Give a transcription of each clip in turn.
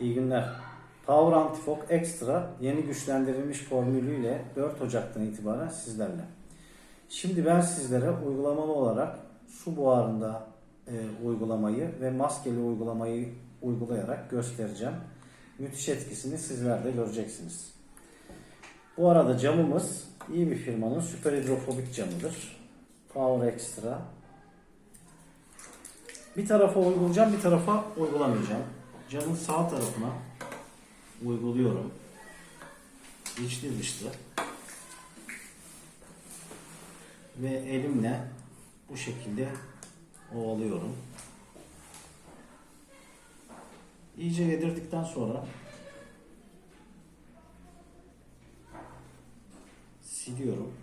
İyi günler. Power Antifog Extra yeni güçlendirilmiş formülüyle 4 Ocak'tan itibaren sizlerle. Şimdi ben sizlere uygulamalı olarak su buharında e, uygulamayı ve maskeli uygulamayı uygulayarak göstereceğim. Müthiş etkisini sizler de göreceksiniz. Bu arada camımız iyi bir firmanın süper hidrofobik camıdır. Power Extra. Bir tarafa uygulayacağım, bir tarafa uygulamayacağım. Camın sağ tarafına uyguluyorum. İçli dışlı. Ve elimle bu şekilde ovalıyorum. İyice yedirdikten sonra siliyorum.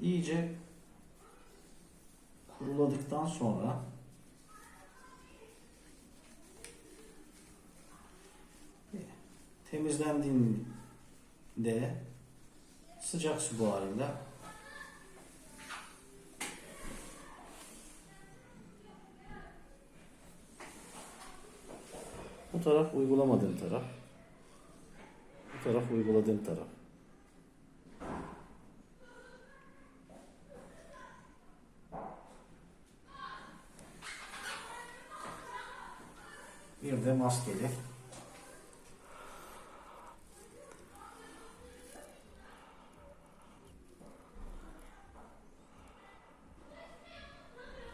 İyice kuruladıktan sonra temizlendiğinde sıcak su buharıyla bu taraf uygulamadığım taraf bu taraf uyguladığım taraf bir de maskeli